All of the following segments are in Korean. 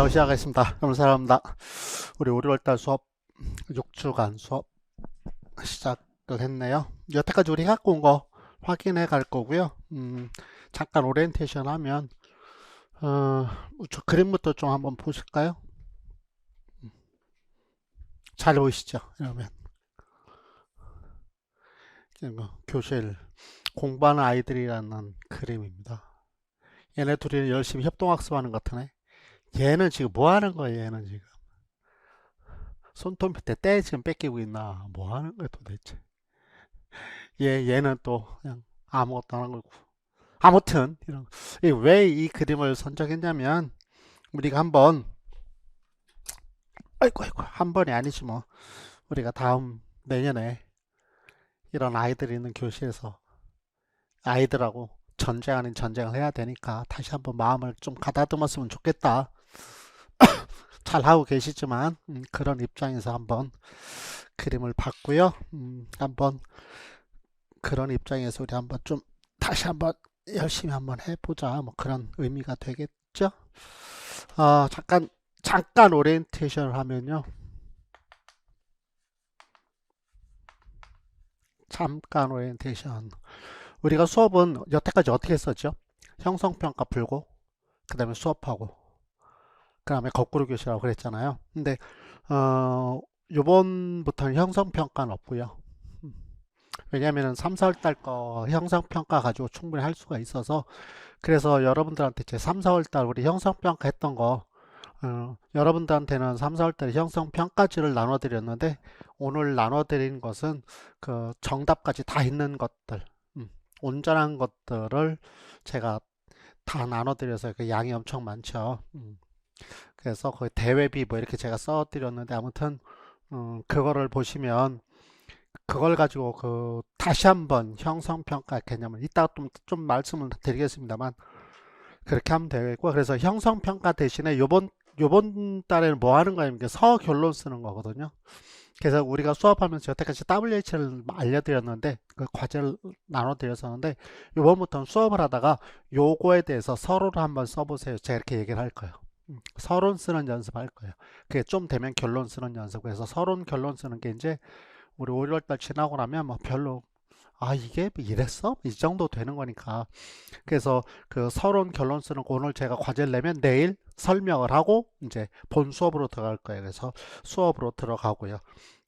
인사하고 시작하겠습니다. 감사합니다. 우리 5월달 수업 6주간 수업 시작을 했네요. 여태까지 우리 갖고 온 거 확인해 갈 거고요. 음, 잠깐 오리엔테이션 하면 어, 저 그림부터 좀 한번 보실까요? 음, 잘 보이시죠? 이러면 이거 교실 공부하는 아이들이라는 그림입니다. 얘네 둘이 열심히 협동학습하는 것 같으네. 얘는 지금 뭐 하는 거야, 얘는 지금. 손톱 밑에 때 지금 뺏기고 있나? 뭐 하는 거야, 도대체. 얘, 얘는 또 그냥 아무것도 안 하고. 아무튼, 이런, 왜 이 그림을 선정했냐면, 우리가 한번, 아이고, 아이고, 한 번이 아니지 뭐. 우리가 다음 내년에 이런 아이들이 있는 교실에서 아이들하고 전쟁 아닌 전쟁을 해야 되니까 다시 한번 마음을 좀 가다듬었으면 좋겠다. 잘 하고 계시지만 음, 그런 입장에서 한번 그림을 봤고요. 음, 한번 그런 입장에서 우리 한번 좀 다시 한번 열심히 한번 해보자. 뭐 그런 의미가 되겠죠. 어, 잠깐 잠깐 오리엔테이션을 하면요. 잠깐 오리엔테이션. 우리가 수업은 여태까지 어떻게 했었죠? 형성평가 풀고 그 다음에 수업하고 그 다음에 거꾸로 교실하고 그랬잖아요. 근데 어, 요번부터는 형성평가는 없고요. 음, 왜냐면은 3, 4월 달 거 형성평가 가지고 충분히 할 수가 있어서 그래서 여러분들한테 제 3, 4월 달 우리 형성평가 했던 거 어, 여러분들한테는 3, 4월 달에 형성평가지를 나눠드렸는데 오늘 나눠드린 것은 그 정답까지 다 있는 것들 음, 온전한 것들을 제가 다 나눠드려서 그 양이 엄청 많죠. 음, 그래서 거의 대회비 뭐 이렇게 제가 써 드렸는데 아무튼 음, 그거를 보시면 그걸 가지고 그 다시 한번 형성평가 개념을 이따가 좀, 좀 말씀을 드리겠습니다만 그렇게 하면 되겠고 그래서 형성평가 대신에 요번 요번 달에는 뭐 하는 거냐면 서결론 쓰는 거거든요. 그래서 우리가 수업하면서 여태까지 WH를 알려드렸는데 그 과제를 나눠드렸었는데 요번부터는 수업을 하다가 요거에 대해서 서로를 한번 써보세요. 제가 이렇게 얘기를 할 거예요. 음, 서론 쓰는 연습할 거예요. 그게 좀 되면 결론 쓰는 연습. 그래서 서론 결론 쓰는 게 이제 우리 5, 6월달 지나고 나면 뭐 별로 아 이게 이랬어? 이 정도 되는 거니까 그래서 그 서론 결론 쓰는 거 오늘 제가 과제를 내면 내일 설명을 하고 이제 본 수업으로 들어갈 거예요 그래서 수업으로 들어가고요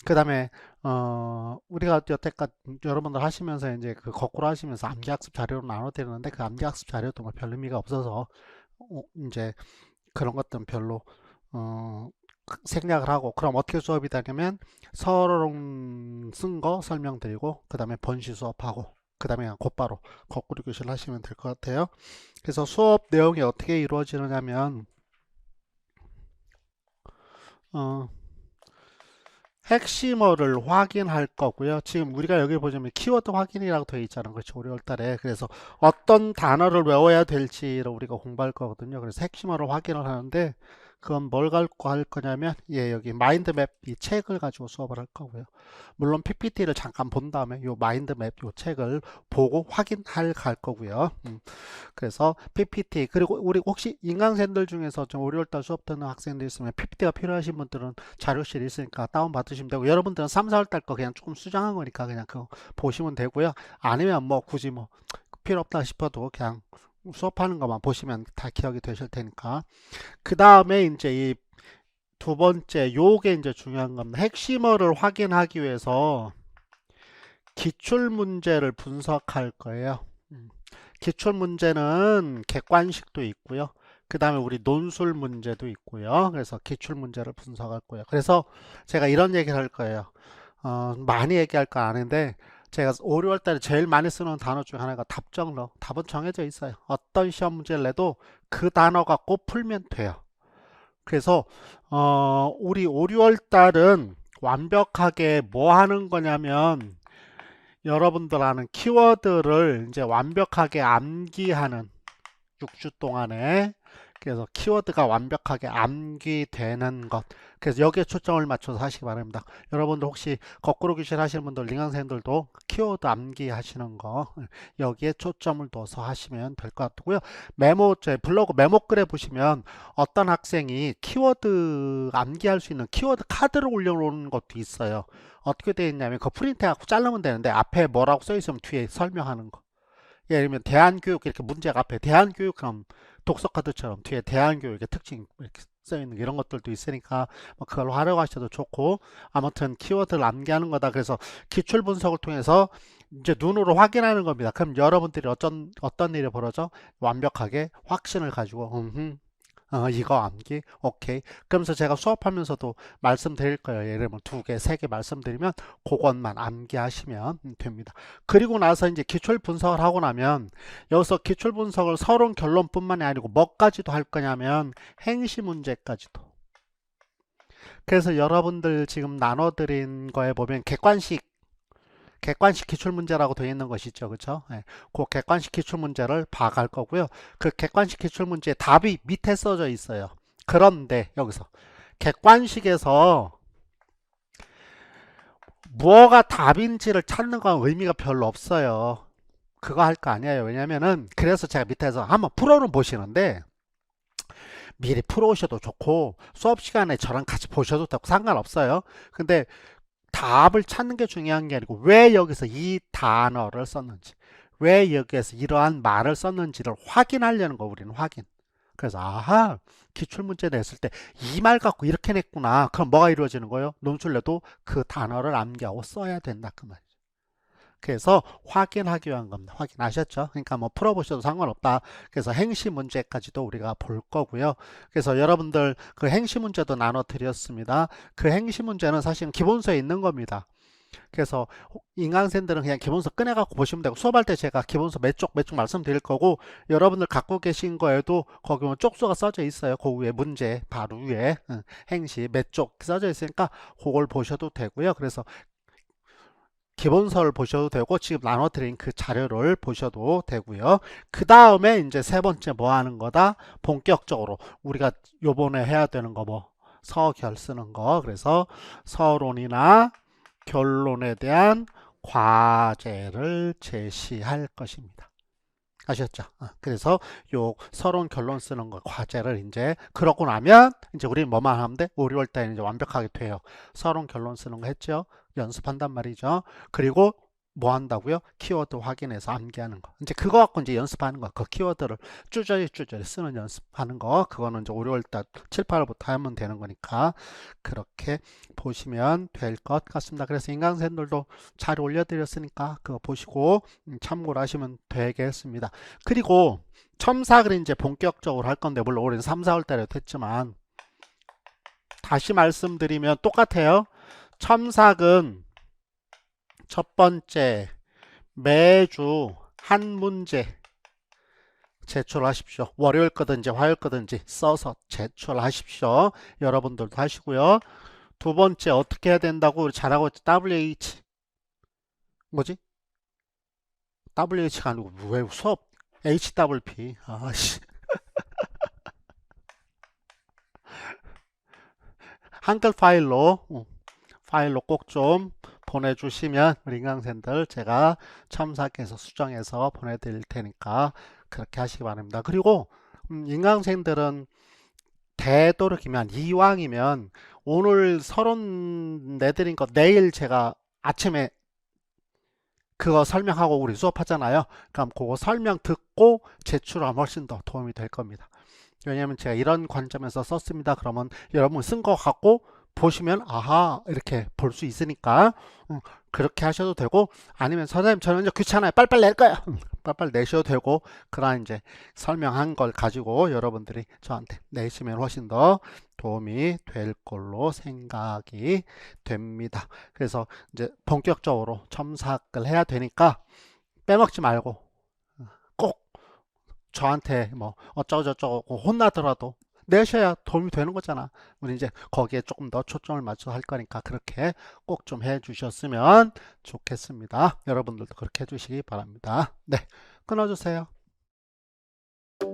그 다음에 어 우리가 여태까지 여러분들 하시면서 이제 그 거꾸로 하시면서 암기학습 자료로 나눠 드리는데 그 암기학습 자료도 뭐 별 의미가 없어서 어, 이제 그런 것들은 별로 어 생략을 하고 그럼 어떻게 수업이 되냐면 서론 쓴 거 설명드리고 그 다음에 본시 수업하고 그 다음에 곧바로 거꾸로 교실 하시면 될 것 같아요. 그래서 수업 내용이 어떻게 이루어지느냐면 어, 핵심어를 확인할 거고요. 지금 우리가 여기 보자면 키워드 확인이라고 되어 있잖아요. 그렇죠. 5월 달에. 그래서 어떤 단어를 외워야 될지를 우리가 공부할 거거든요. 그래서 핵심어를 확인을 하는데 그건 뭘 갖고 할 거냐면 예 여기 마인드맵 이 책을 가지고 수업을 할 거고요. 물론 PPT를 잠깐 본 다음에 요 마인드맵 요 책을 보고 확인할 갈 거고요. 음, 그래서 PPT 그리고 우리 혹시 인강생들 중에서 좀 5, 6월달 수업 듣는 학생들 있으면 PPT가 필요하신 분들은 자료실이 있으니까 다운 받으시면 되고 여러분들은 3, 4월달 거 그냥 조금 수정한 거니까 그냥 그거 보시면 되고요. 아니면 뭐 굳이 뭐 필요 없다 싶어도 그냥 수업하는 것만 보시면 다 기억이 되실 테니까. 그 다음에 이제 이 두 번째, 요게 이제 중요한 겁니다. 핵심어를 확인하기 위해서 기출 문제를 분석할 거예요. 음. 기출 문제는 객관식도 있고요. 그 다음에 우리 논술 문제도 있고요. 그래서 기출 문제를 분석할 거예요. 그래서 제가 이런 얘기를 할 거예요. 어, 많이 얘기할 거 아닌데 제가 5, 6월 달에 제일 많이 쓰는 단어 중 하나가 답정러. 답은 정해져 있어요. 어떤 시험 문제를 내도 그 단어 갖고 풀면 돼요. 그래서 어, 우리 5, 6월 달은 완벽하게 뭐 하는 거냐면 여러분들 아는 키워드를 이제 완벽하게 암기하는 6주 동안에 그래서 키워드가 완벽하게 암기되는 것. 그래서 여기에 초점을 맞춰서 하시기 바랍니다. 여러분들 혹시 거꾸로 교실 하시는 분들, 링강생들도 키워드 암기하시는 거 여기에 초점을 둬서 하시면 될 것 같고요. 메모, 제 블로그 메모글에 보시면 어떤 학생이 키워드 암기할 수 있는 키워드 카드를 올려놓은 것도 있어요. 어떻게 되어 있냐면 그 프린트해갖고 자르면 되는데 앞에 뭐라고 써 있으면 뒤에 설명하는 거. 예를 들면 대한교육 이렇게 문제가 앞에 대한교육 그럼 독서 카드처럼 뒤에 대한교육의 특징 이렇게 써 있는 이런 것들도 있으니까 뭐 그걸 활용하셔도 좋고 아무튼 키워드를 암기하는 거다. 그래서 기출 분석을 통해서 이제 눈으로 확인하는 겁니다. 그럼 여러분들이 어떤 어떤 일이 벌어져 완벽하게 확신을 가지고 음, 어, 이거 암기 오케이. 그러면서 제가 수업하면서도 말씀드릴 거예요. 예를 들면 두 개, 세 개 말씀드리면 그것만 암기하시면 됩니다. 그리고 나서 이제 기출 분석을 하고 나면 여기서 기출 분석을 서론 결론뿐만이 아니고 뭐까지도 할 거냐면 행시 문제까지도. 그래서 여러분들 지금 나눠드린 거에 보면 객관식 객관식 기출 문제라고 되어 있는 것이죠. 그렇죠? 예, 그 객관식 기출 문제를 봐갈 거고요. 그 객관식 기출 문제의 답이 밑에 써져 있어요. 그런데 여기서 객관식에서 무엇가 답인지를 찾는 건 의미가 별로 없어요. 그거 할 거 아니에요. 왜냐면은 그래서 제가 밑에서 한번 풀어는 보시는데 미리 풀어오셔도 좋고 수업 시간에 저랑 같이 보셔도 되고 상관없어요. 근데 답을 찾는 게 중요한 게 아니고 왜 여기서 이 단어를 썼는지 왜 여기에서 이러한 말을 썼는지를 확인하려는 거 우리는 확인. 그래서 아하 기출문제 냈을 때 이 말 갖고 이렇게 냈구나. 그럼 뭐가 이루어지는 거예요? 논술 내도 그 단어를 암기하고 써야 된다 그 말이죠 그래서 확인하기 위한 겁니다. 확인하셨죠? 그러니까 뭐 풀어보셔도 상관없다. 그래서 행시 문제까지도 우리가 볼 거고요. 그래서 여러분들 그 행시 문제도 나눠 드렸습니다. 그 행시 문제는 사실은 기본서에 있는 겁니다. 그래서 인강생들은 그냥 기본서 꺼내갖고 보시면 되고 수업할 때 제가 기본서 몇 쪽 몇 쪽 말씀드릴 거고 여러분들 갖고 계신 거에도 거기 보면 쪽수가 써져 있어요. 그 위에 문제 바로 위에 응, 행시 몇 쪽 써져 있으니까 그걸 보셔도 되고요. 그래서 기본서를 보셔도 되고 지금 나눠드린 그 자료를 보셔도 되고요. 그 다음에 이제 세 번째 뭐 하는 거다? 본격적으로 우리가 요번에 해야 되는 거 뭐 서결 쓰는 거 그래서 서론이나 결론에 대한 과제를 제시할 것입니다. 아셨죠? 어, 그래서 요 서론 결론 쓰는 거 과제를 이제 그러고 나면 이제 우리 뭐만 하면 돼? 5, 6월 달에 이제 완벽하게 돼요. 서론 결론 쓰는 거 했죠? 연습한단 말이죠. 그리고 뭐 한다고요? 키워드 확인해서 암기하는 거. 이제 그거 갖고 이제 연습하는 거. 그 키워드를 쭈저리 쭈저리 쓰는 연습하는 거. 그거는 이제 5, 6월 달 7, 8월부터 하면 되는 거니까 그렇게 보시면 될 것 같습니다. 그래서 인강생들도 잘 올려드렸으니까 그거 보시고 음, 참고를 하시면 되겠습니다. 그리고 첨삭을 이제 본격적으로 할 건데 물론 올해는 3, 4월 달에도 했지만 다시 말씀드리면 똑같아요. 첨삭은 첫 번째 매주 한 문제 제출하십시오. 월요일 거든지 화요일 거든지 써서 제출하십시오. 여러분들도 하시고요. 두 번째 어떻게 해야 된다고 우리 잘하고 있지? WH 뭐지? WH가 아니고 왜 수업 HWP 아씨 한글 파일로 어, 파일로 꼭 좀 보내주시면 우리 인강생들 제가 첨삭해서 수정해서 보내드릴 테니까 그렇게 하시기 바랍니다. 그리고 음, 인강생들은 되도록이면 이왕이면 오늘 서론 내드린 거 내일 제가 아침에 그거 설명하고 우리 수업하잖아요. 그럼 그거 설명 듣고 제출하면 훨씬 더 도움이 될 겁니다. 왜냐하면 제가 이런 관점에서 썼습니다. 그러면 여러분 쓴 거 갖고 보시면 아하 이렇게 볼 수 있으니까 음, 그렇게 하셔도 되고 아니면 선생님 저는 이제 귀찮아요. 빨빨 낼 거야 음, 빨빨 내셔도 되고 그러나 이제 설명한 걸 가지고 여러분들이 저한테 내시면 훨씬 더 도움이 될 걸로 생각이 됩니다. 그래서 이제 본격적으로 첨삭을 해야 되니까 빼먹지 말고 어, 꼭 저한테 뭐 어쩌고저쩌고 혼나더라도 내셔야 도움이 되는 거잖아. 우리 이제 거기에 조금 더 초점을 맞춰 할 거니까 그렇게 꼭 좀 해 주셨으면 좋겠습니다. 여러분들도 그렇게 해 주시기 바랍니다. 네. 끊어주세요. 네.